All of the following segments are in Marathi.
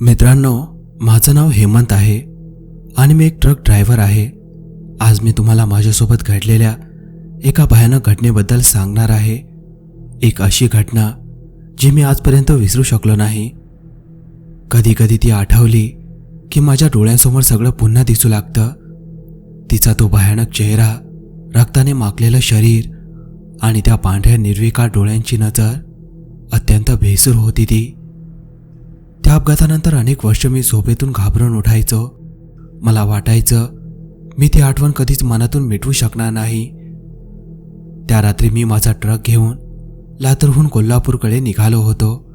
मित्रांनो माझं नाव हेमंत आहे आणि मी एक ट्रक ड्रायव्हर आहे. आज मी तुम्हाला माझ्यासोबत घडलेल्या एका भयानक घटनेबद्दल सांगणार आहे. एक अशी घटना जी मी आजपर्यंत विसरू शकलो नाही. कधी कधी ती आठवली की माझ्या डोळ्यांसमोर सगळं पुन्हा दिसू लागतं. तिचा तो भयानक चेहरा रक्ताने माखलेलं शरीर आणि त्या पांढऱ्या निर्विकार डोळ्यांची नजर अत्यंत भेसूर होती ती. त्या अपघातानंतर अनेक वर्ष मी झोपेतून घाबरून उठायचो. मला वाटायचं मी ती आठवण कधीच मनातून मिटवू शकणार नाही. त्या रात्री मी माझा ट्रक घेऊन लातूरहून कोल्हापूरकडे निघालो होतो.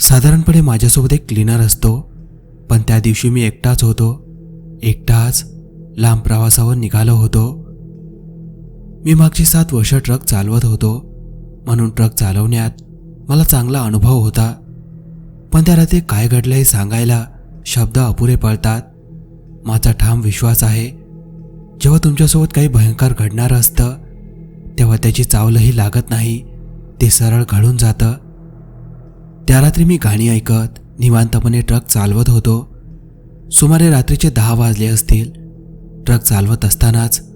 साधारणपणे माझ्यासोबत एक क्लीनर असतो. पण त्या दिवशी मी एकटाच होतो. एकटाच लांब प्रवासावर निघालो होतो. मी मागची सात वर्ष ट्रक चालवत होतो. म्हणून ट्रक चालवण्यात मला चांगला अनुभव होता. पण त्या रात्री काय घडलं हे सांगायला शब्द अपुरे पडतात. माझा ठाम विश्वास आहे जेव्हा तुमच्यासोबत काही भयंकर घडणारं असतं तेव्हा त्याची चावलही लागत नाही. ते सरळ घडून जातं. त्या रात्री मी गाणी ऐकत निवांतपणे ट्रक चालवत होतो. सुमारे रात्रीचे दहा वाजले असतील. ट्रक चालवत असतानाच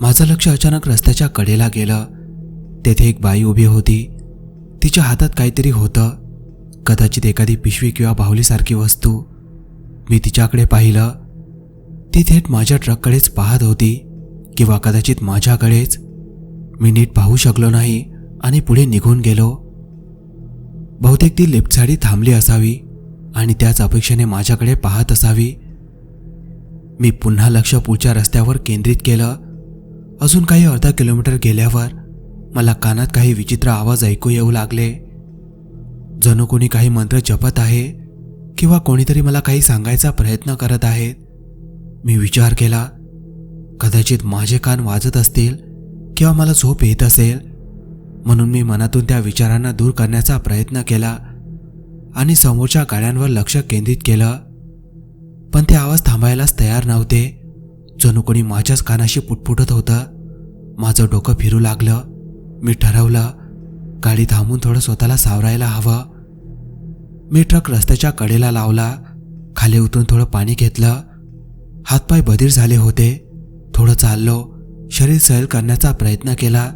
माझं लक्ष अचानक रस्त्याच्या कडेला गेलं. तेथे एक बाई उभी होती. तिच्या हातात काहीतरी होतं. कदाचित एखादी पिशवी किंवा बाहुलीसारखी वस्तू. मी तिच्याकडे पाहिलं. ती थेट माझ्या ट्रककडेच पाहत होती किंवा कदाचित माझ्याकडेच. मी नीट पाहू शकलो नाही आणि पुढे निघून गेलो. बहुतेक ती लिफ्टसाठी थांबली असावी. आणि त्याच अपेक्षेने माझ्याकडे पाहत असावी. मी पुन्हा लक्ष पुढच्या रस्त्यावर केंद्रित केलं. अजून काही अर्धा किलोमीटर गेल्यावर मला कानात काही विचित्र आवाज ऐकू येऊ लागले. जणू कोणी काही मंत्र जपत आहे किंवा कोणीतरी मला काही सांगायचा प्रयत्न करत आहेत मी विचार केला कदाचित माझे कान वाजत असतील किंवा मला झोप येत असेल. म्हणून मी मनातून त्या विचारांना दूर करण्याचा प्रयत्न केला. आणि समोरच्या गाड्यांवर लक्ष केंद्रित केलं. पण ते आवाज थांबायलाच तयार नव्हते. जणू कोणी माझ्याच कानाशी पुटपुटत होतं. माझं डोकं फिरू लागलं. मी ठरवलं गाडी थांबून थोडं स्वतःला सावरायला हवं. मी ट्रक रस्त्याच्या कडेला लावला. खाली उतरून थोडं पाणी घेतलं. हातपाय बधीर झाले होते. थोडं चाललो. शरीर सैल करण्याचा प्रयत्न केला.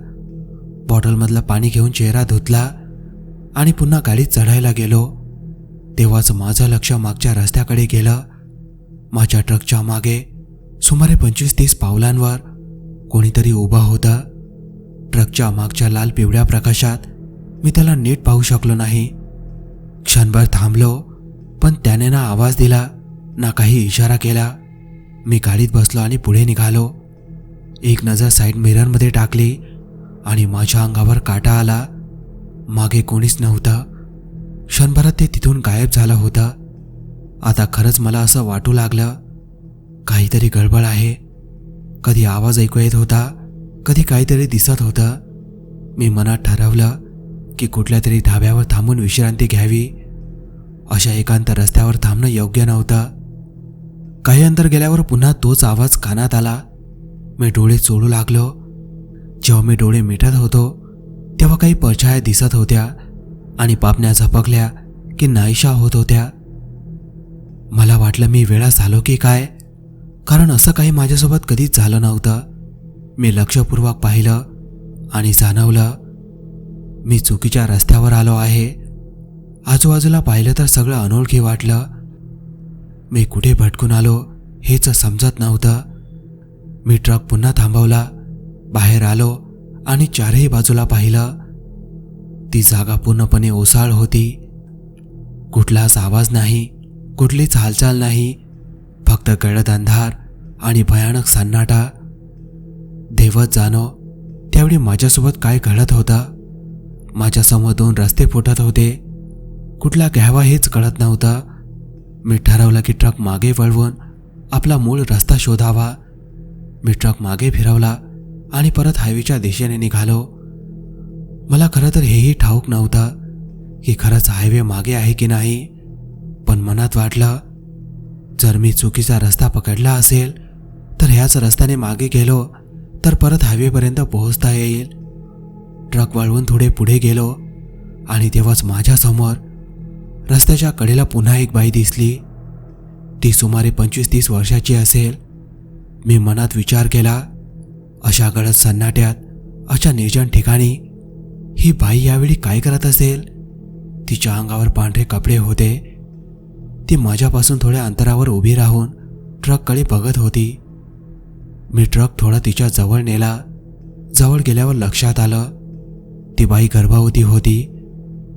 बॉटलमधलं पाणी घेऊन चेहरा धुतला. आणि पुन्हा गाडीत चढायला गेलो. तेव्हाच माझं लक्ष मागच्या रस्त्याकडे गेलं. माझ्या ट्रकच्या मागे सुमारे पंचवीस तीस पावलांवर कोणीतरी उभं होतं. ट्रकच्या मागच्या लाल पिवळ्या प्रकाशात मी त्याला नीट पाहू शकलो नाही. क्षणभर थांबलो पण त्याने ना आवाज दिला ना काही इशारा केला. मी गाडीत बसलो आणि पुढे निघालो. एक नजर साईड मिररमध्ये टाकली आणि माझ्या अंगावर काटा आला. मागे कोणीच नव्हतं. क्षणभरात ते तिथून गायब झालं होतं. आता खरंच मला असं वाटू लागलं काहीतरी गडबड आहे. कधी आवाज ऐकू येत होता कधी काहीतरी दिसत होतं. मी मनात ठरवलं की कुठल्या तरी धाब्यावर थांबून विश्रांती घ्यावी. अशा एकांत रस्त्यावर थांबणं योग्य नव्हतं. काही अंतर गेल्यावर पुन्हा तोच आवाज कानात आला. मी डोळे चोळू लागलो. जेव्हा मी डोळे मिटत होतो तेव्हा काही परछाया दिसत होत्या. आणि पापण्या झपकल्या की नाहीशा होत होत्या. मला वाटलं मी वेळा झालो की काय कारण असं काही माझ्यासोबत कधीच झालं नव्हतं. मी लक्षपूर्वक पाहिलं आणि जाणवलं मी चुकीच्या रस्त्यावर आलो आहे. आजूबाजूला पाहिलं तर सगळं अनोळखी वाटलं. मी कुठे भटकून आलो हेच समजत नव्हतं. मी ट्रक पुन्हा थांबवला बाहेर आलो आणि चारही बाजूला पाहिलं. ती जागा पूर्णपणे ओसाळ होती. कुठलाच आवाज नाही कुठलीच हालचाल नाही फक्त गडद अंधार आणि भयानक सन्नाटा. देवत जाणो त्यावेळी माझ्यासोबत काय घडत होतं? माझ्यासमोर दोन रस्ते फुटत होते. कुठला घ्यावा हेच कळत नव्हतं. मी ठरवलं की ट्रक मागे वळवून आपला मूळ रस्ता शोधावा. मी ट्रक मागे फिरवला आणि परत हायवेच्या दिशेने निघालो. मला खरं तर हेही ठाऊक नव्हतं की खरंच हायवे मागे आहे की नाही. पण मनात वाटलं जर मी चुकीचा रस्ता पकडला असेल तर ह्याच रस्त्याने मागे गेलो तर परत हायवेपर्यंत पोहोचता येईल. ट्रक वळवून थोडे पुढे गेलो आणि तेव्हाच माझ्यासमोर रस्त्याच्या कडेला पुन्हा एक बाई दिसली. ती सुमारे पंचवीस तीस वर्षाची असेल. मी मनात विचार केला अशा गडद सन्नाट्यात अशा निर्जन ठिकाणी ही बाई यावेळी काय करत असेल? तिच्या अंगावर पांढरे कपडे होते. ती माझ्यापासून थोड्या अंतरावर उभी राहून ट्रककडे बघत होती. मी ट्रक थोडा तिच्या जवळ नेला. जवळ गेल्यावर लक्षात आलं. ती बाई गर्भवती होती.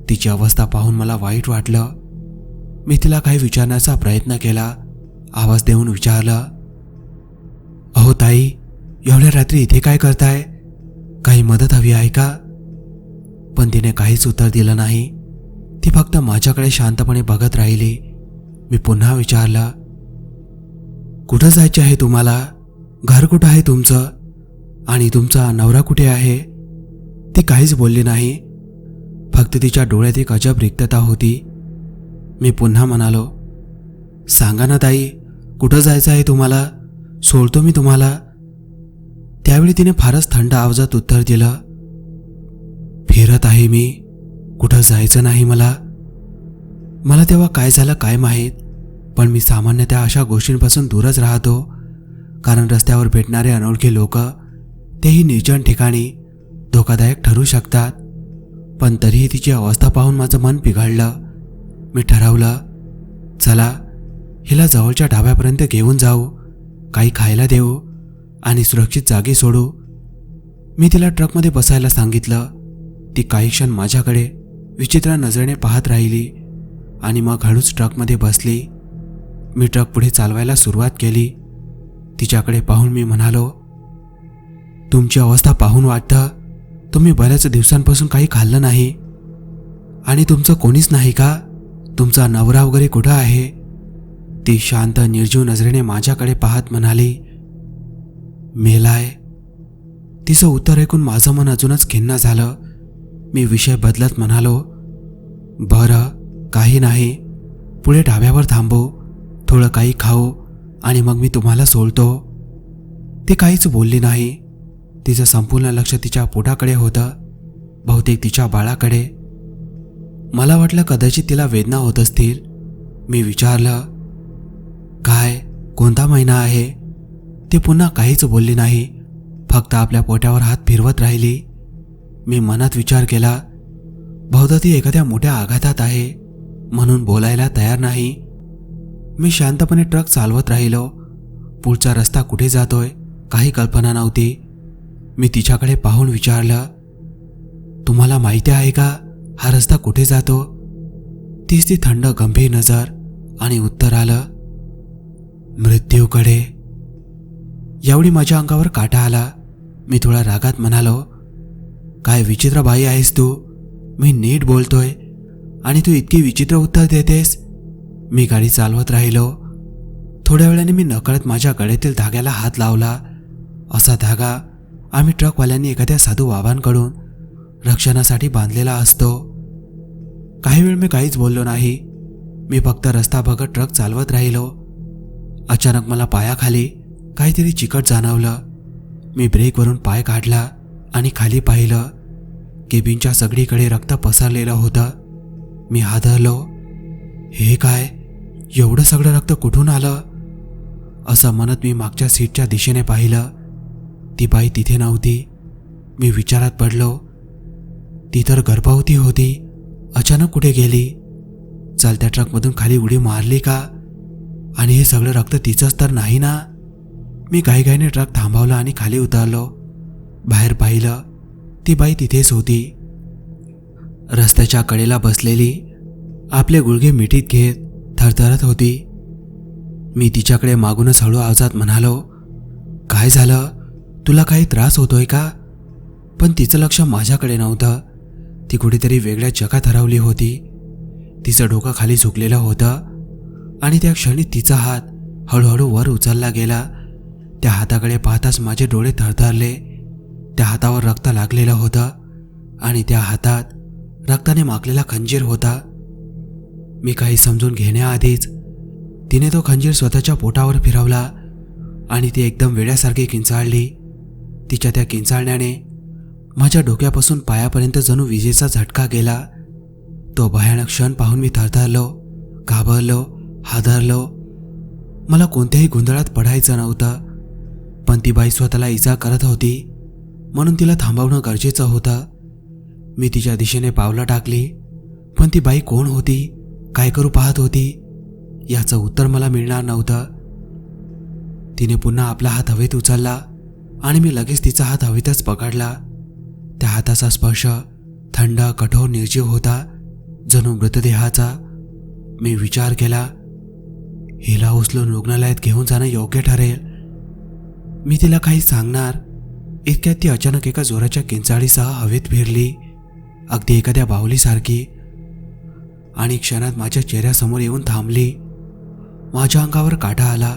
तिची अवस्था पाहून मला वाईट वाटलं. मी तिला काही विचारण्याचा प्रयत्न केला. आवाज देऊन विचारलं अहो ताई एवढ्या रात्री इथे काय करताय? काही मदत हवी आहे का? पण तिने काहीच उत्तर दिलं नाही. ती फक्त माझ्याकडे शांतपणे बघत राहिली. मी पुन्हा विचारलं कुठं जायचे आहे तुम्हाला? घर कुठं आहे तुमचं? आणि तुमचा नवरा कुठे आहे? ती काहीच बोलली नाही. फक्त तिच्या डोळ्यात एक अजब रिक्तता होती. मी पुन्हा म्हणालो सांगा ना ताई कुठं जायचं आहे तुम्हाला? सोडतो मी तुम्हाला. त्यावेळी तिने फारच थंड आवाजात उत्तर दिलं फिरत आहे मी. कुठं जायचं नाही मला. मला तेव्हा काय झालं काय माहीत पण मी सामान्यतः अशा गोष्टींपासून दूरच राहतो. कारण रस्त्यावर भेटणारे अनोळखी लोक तेही निर्जन ठिकाणी धोकादायक ठरू शकतात. पण तरीही तिची अवस्था पाहून माझं मन पिघळलं. मी ठरवलं चला हिला जवळच्या ढाब्यापर्यंत घेऊन जाऊ. काही खायला देऊ आणि सुरक्षित जागी सोडू. मी तिला ट्रकमध्ये बसायला सांगितलं. ती काही क्षण माझ्याकडे विचित्र नजरेने पाहत राहिली आणि मग हळूच ट्रकमध्ये बसली. मी ट्रक पुढे चालवायला सुरुवात केली. तिच्याकडे पाहून मी म्हणालो तुमची अवस्था पाहून वाटतं तुम्ही बऱ्याच दिवसांपासून काही खाल्लं नाही. आणि तुमचं कोणीच नाही का? तुमचा नवरा वगैरे कुठं आहे? ती शांत निर्जीव नजरेने माझ्याकडे पाहत म्हणाली मेलाय. तिचं उत्तर ऐकून माझं मन अजूनच खिन्न झालं. मी विषय बदलत म्हणालो बरं काही नाही. पुढे ढाब्यावर थांबू. थोडं काही खाऊ आणि मग मी तुम्हाला सोडतो. ती काहीच बोलली नाही. तिचं संपूर्ण लक्ष तिच्या पोटाकडे होतं बहुतेक तिच्या बाळाकडे. मला वाटलं कदाचित तिला वेदना होत असतील. मी विचारलं काय कोणता महिना आहे? ती पुन्हा काहीच बोलली नाही फक्त आपल्या पोट्यावर हात फिरवत राहिली. मी मनात विचार केला बहुधा ती एखाद्या मोठ्या आघातात आहे म्हणून बोलायला तयार नाही. मी शांतपणे ट्रक चालवत राहिलो. पुढचा रस्ता कुठे जातोय काही कल्पना नव्हती. मी तिच्याकडे पाहून विचारलं तुम्हाला माहिती आहे का हा रस्ता कुठे जातो? तीच ती थंड गंभीर नजर आणि उत्तर आलं मृत्यूकडे. यावेळी माझ्या अंगावर काटा आला. मी थोडा रागात म्हणालो काय विचित्र बाई आहेस तू? मी नीट बोलतोय. आणि तू इतकी विचित्र उत्तर देतेस? मी गाडी चालवत राहिलो. थोड्या वेळाने मी नकळत माझ्या गळ्यातील धाग्याला हात लावला. असा धागा आम्ही ट्रकवाल्यांनी एखाद्या साधू बाबांकडून रक्षणासाठी बांधलेला असतो. काही वेळ मी काहीच बोललो नाही. मी फक्त रस्ता बघत ट्रक चालवत राहिलो. अचानक मला पायाखाली काहीतरी चिकट जाणवलं. मी ब्रेकवरून पाय काढला आणि खाली पाहिलं. केबिनच्या सगळीकडे रक्त पसरलेलं होतं. मी हादरलो. हे काय? एवढं सगळं रक्त कुठून आलं? असं म्हणत मी मागच्या सीटच्या दिशेने पाहिलं. ती बाई तिथे नव्हती. मी विचारात पडलो. ती तर गर्भवती होती. अचानक कुठे गेली? चालत्या ट्रकमधून खाली उडी मारली का? आणि हे सगळं रक्त तिचंच तर नाही ना? मी घाईघाईने ट्रक थांबवला आणि खाली उतरलो. बाहेर पाहिलं. ती बाई तिथेच होती. रस्त्याच्या कडेला बसलेली आपले गुडघे मिठीत घेत थरथरत होती. मी तिच्याकडे मागूनच हळू आवाजात म्हणालो काय झालं? तुला काही त्रास होतोय का? पण तिचं लक्ष माझ्याकडे नव्हतं. ती कुठेतरी वेगळ्या जगात हरवली होती. तिचं डोकं खाली झुकलेलं होतं आणि त्या क्षणी तिचा हात हळूहळू वर उचलला गेला. त्या हाताकडे पाहताच माझे डोळे थरथरले. त्या हातावर रक्त लागलेलं होतं आणि त्या हातात रक्ताने माकलेला खंजीर होता. मी काही समजून घेण्याआधीच तिने तो खंजीर स्वतःच्या पोटावर फिरवला आणि ती एकदम वेड्यासारखी किंचाळली. तिच्या त्या किंचाळण्याने माझ्या डोक्यापासून पायापर्यंत जणू विजेचा झटका गेला. तो भयानक क्षण पाहून मी थरथरलो घाबरलो हादरलो. मला कोणत्याही गोंधळात पडायचं नव्हतं पण ती बाई स्वतःला इजा करत होती. म्हणून तिला थांबवणं गरजेचं होतं. मी तिच्या दिशेने पावलं टाकली पण ती बाई कोण होती काय करू पाहत होती याचं उत्तर मला मिळणार नव्हतं. तिने पुन्हा आपला हात हवेत उचलला आणि मी लगेच तिचा हात हवेतच पकडला. त्या हाताचा स्पर्श थंड कठोर निर्जीव होता जणू मृतदेहाचा. मी विचार केला हिला उचलून रुग्णालयात घेऊन जाणं योग्य ठरेल? मी तिला काही सांगणार इतक्यात ती अचानक एका जोराच्या किंचाळीसह हवेत फिरली. अगदी एखाद्या बाहुलीसारखी. आणि क्षणात माझ्या चेहऱ्यासमोर येऊन थांबली. माझ्या अंगावर काटा आला.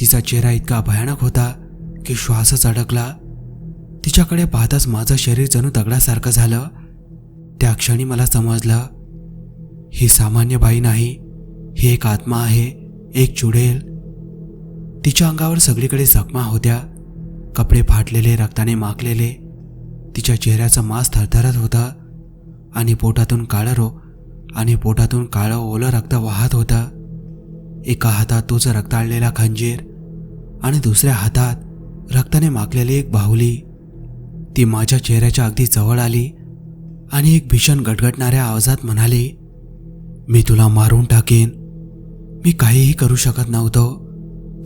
तिचा चेहरा इतका भयानक होता की श्वासच अडकला. तिच्याकडे पाहताच माझं शरीर जणू दगडासारखं झालं. त्या क्षणी मला समजलं ही सामान्य बाई नाही. ही एक आत्मा आहे एक चुडेल. तिच्या अंगावर सगळीकडे जखमा होत्या. कपडे फाटलेले रक्ताने माखलेले. तिच्या चेहऱ्याचं मांस थरथरत होता आणि पोटातून काळं रो आणि पोटातून काळं ओलं रक्त वाहत होतं. एका हातात तोच रक्ताळलेला खंजीर आणि दुसऱ्या हातात रक्ताने माखलेली एक बाहुली. ती माझ्या चेहऱ्याच्या अगदी जवळ आली आणि एक भीषण गटगटणाऱ्या आवाजात म्हणाली मी तुला मारून टाकेन. मी काहीही करू शकत नव्हतो.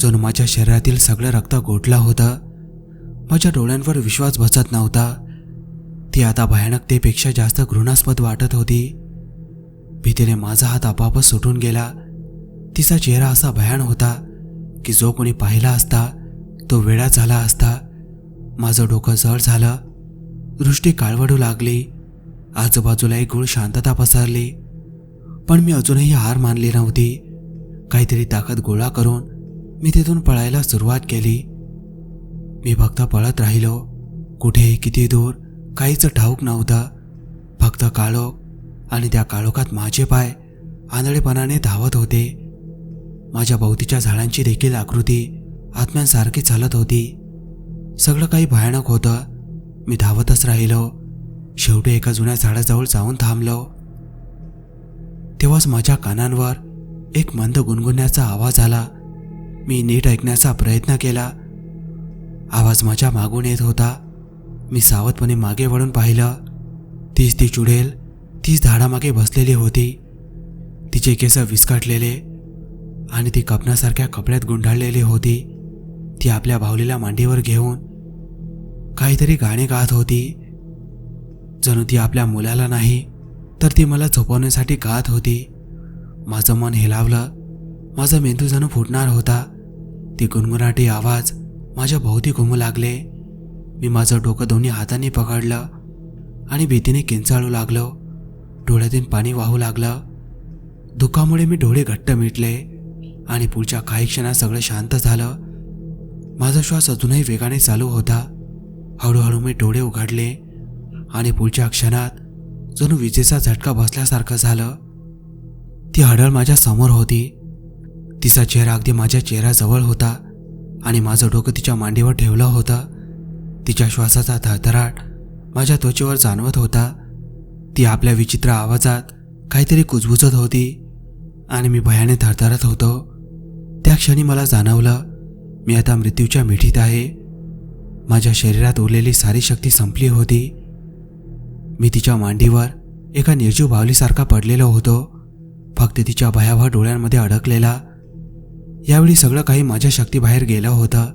जणू माझ्या शरीरातील सगळं रक्त गोठलं होतं. माझ्या डोळ्यांवर विश्वास बसत नव्हता. ती आता भयानकतेपेक्षा जास्त घृणास्पद वाटत होती. भीतीने माझा हात आपोआपच सुटून गेला. तिचा चेहरा असा भयान होता की जो कोणी पाहिला असता तो वेळा झाला असता. माझं डोकं जड झालं. दृष्टी काळवडू लागली. आजूबाजूला एक गुळ शांतता पसरली. पण मी अजूनही हार मानली नव्हती. काहीतरी ताकद गोळा करून मी तिथून पळायला सुरुवात केली. मी फक्त पळत राहिलो. कुठे किती दूर काहीच ठाऊक नव्हतं. फक्त काळोख आणि त्या काळोखात माझे पाय आंधळेपणाने धावत होते. माझ्या भोवतीच्या झाडांची देखील आकृती आत्म्यांसारखी चालत होती. सगळं काही भयानक होतं. मी धावतच राहिलो. शेवटी एका जुन्या झाडाजवळ जाऊन थांबलो. तेव्हाच माझ्या कानांवर एक मंद गुणगुण्याचा आवाज आला. मी नीट ऐकण्याचा प्रयत्न केला. आवाज माझ्या मागून येत होता. मी सावधपणे मागे वळून पाहिलं. तीच ती चुडेल तीच झाडामागे बसलेली होती. तिचे केस विस्कटलेले आणि ती कपण्यासारख्या कपड्यात गुंडाळलेली होती. ती आपल्या भावलीला मांडीवर घेऊन काहीतरी गाणे गात होती. जणू ती आपल्या मुलाला नाही तर ती मला झोपवण्यासाठी गात होती. माझं मन हेलावलं. माझा मेंदू जणू फुटणार होता. ती गुणगुणाटी आवाज माझ्या भोवती घुमू लागले. मी माझं डोकं दोन्ही हातांनी पकडलं आणि भीतीने किंचाळू लागलो. डोळ्यातून पाणी वाहू लागलं. दुःखामुळे मी डोळे घट्ट मिटले आणि पुढच्या काही क्षणात सगळं शांत झालं. माझा श्वास अजूनही वेगाने चालू होता. हळूहळू मी डोळे उघडले आणि पुढच्या क्षणात जणू विजेचा झटका बसल्यासारखं झालं. ती हडळ माझ्यासमोर होती. तिचा चेहरा अगदी माझ्या चेहऱ्याजवळ होता. आणि माझं डोकं तिच्या मांडीवर ठेवलं होतं. तिच्या श्वासाचा थरथराट माझ्या त्वचेवर जाणवत होता. ती आपल्या विचित्र आवाजात काहीतरी कुजबुजत होती आणि मी भयाने थरथरत होतो. त्या क्षणी मला जाणवलं मी आता मृत्यूच्या मिठीत आहे. माझ्या शरीरात उरलेली सारी शक्ती संपली होती. मी तिच्या मांडीवर एका निर्जीव बावलीसारखा पडलेलो होतो. फक्त तिच्या भयावह डोळ्यांमध्ये अडकलेला यावेळी सगळं काही माझ्या शक्तीबाहेर गेलं होतं.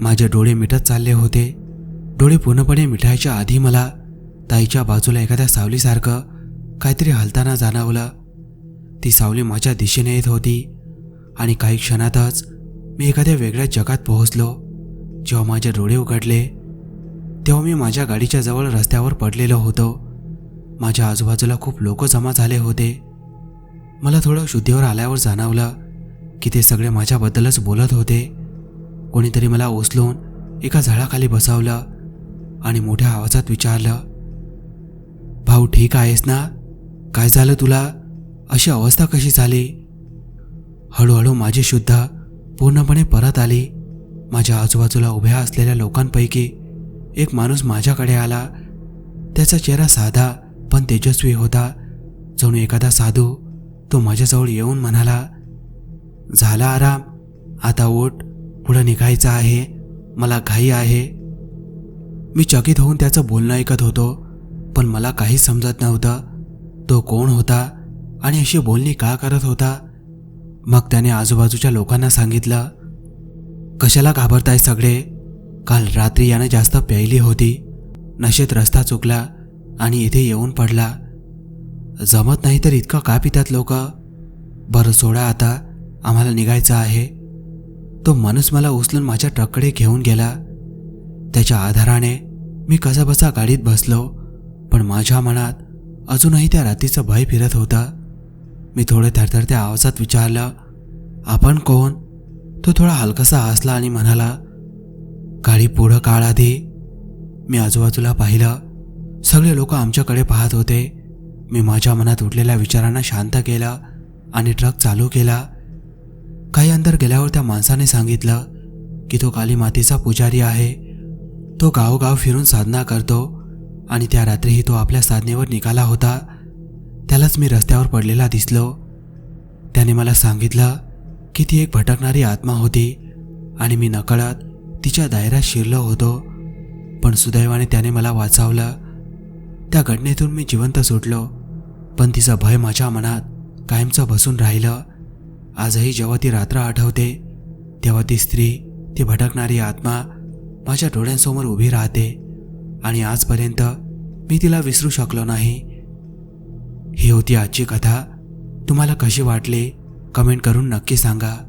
माझे डोळे मिटत चालले होते. डोळे पूर्णपणे मिठायच्या आधी मला ताईच्या बाजूला एखाद्या सावलीसारखं काहीतरी हलताना जाणवलं. ती सावली माझ्या दिशेने येत होती आणि काही क्षणातच मी एखाद्या वेगळ्या जगात पोहोचलो. जेव्हा माझे डोळे उघडले तेव्हा मी माझ्या गाडीच्या जवळ रस्त्यावर पडलेलो होतो. माझ्या आजूबाजूला खूप लोक जमा झाले होते. मला थोडं शुद्धीवर आल्यावर जाणवलं की ते सगळे माझ्याबद्दलच बोलत होते. कोणीतरी मला उचलून एका झाडाखाली बसवलं आणि मोठ्या आवाजात विचारलं भाऊ ठीक आहेस ना? काय झालं तुला? अशी अवस्था कशी झाली? हळूहळू माझी शुद्ध पूर्णपणे परत आली. माझ्या आजूबाजूला उभ्या असलेल्या लोकांपैकी एक माणूस माझ्याकडे आला. त्याचा चेहरा साधा पण तेजस्वी होता. जणू एखादा साधू तो माझ्याजवळ येऊन म्हणाला झाला आराम. आता ओट पुढं निघायचं आहे. मला घाई आहे. मी चकित होऊन त्याचं बोलणं ऐकत होतो पण मला काहीच समजत नव्हतं. तो कोण होता आणि अशी बोलणी का करत होता? मग त्याने आजूबाजूच्या लोकांना सांगितलं कशाला घाबरताय सगळे? काल रात्री यानं जास्त प्यायली होती. नशेत रस्ता चुकला आणि इथे येऊन पडला. जमत नाही तर इतकं का पितात लोक? बरं सोडा आता. आम्हाला निघायचं आहे. तो माणूस मला उचलून माझ्या ट्रककडे घेऊन गेला. त्याच्या आधाराने मी कसाबसा गाडीत बसलो पण माझ्या मनात अजूनही त्या रात्रीचं भय फिरत होता. मी थोडं थरथरत्या आवाजात विचारलं आपण कोण? तो थोडा हलकासा हसला आणि म्हणाला गाडी पुढं काळ आधी. मी आजूबाजूला पाहिलं. सगळे लोक आमच्याकडे पाहत होते. मी माझ्या मनात उठलेल्या विचारांना शांत केलं आणि ट्रक चालू केला. काही अंतर गेल्यावर त्या माणसाने सांगितलं की तो काली मातीचा पुजारी आहे. तो गावोगाव फिरून साधना करतो आणि त्या रात्रीही तो आपल्या साधनेवर निघाला होता. त्यालाच मी रस्त्यावर पडलेला दिसलो. त्याने मला सांगितलं की ती एक भटकणारी आत्मा होती आणि मी नकळत तिच्या दायऱ्यात शिरलो होतो. पण सुदैवाने त्याने मला वाचवलं. त्या घटनेतून मी जिवंत सुटलो. पण तिचं भय माझ्या मनात कायमचं बसून राहिलं. आजही जेव्हा ती रात्र आठवते तेव्हा ती स्त्री ती भटकणारी आत्मा माझ्या डोळ्यांसमोर उभी राहते आणि आजपर्यंत मी तिला विसरू शकलो नाही. ही होती आजची कथा. तुम्हाला कशी वाटली? कमेंट करून नक्की सांगा.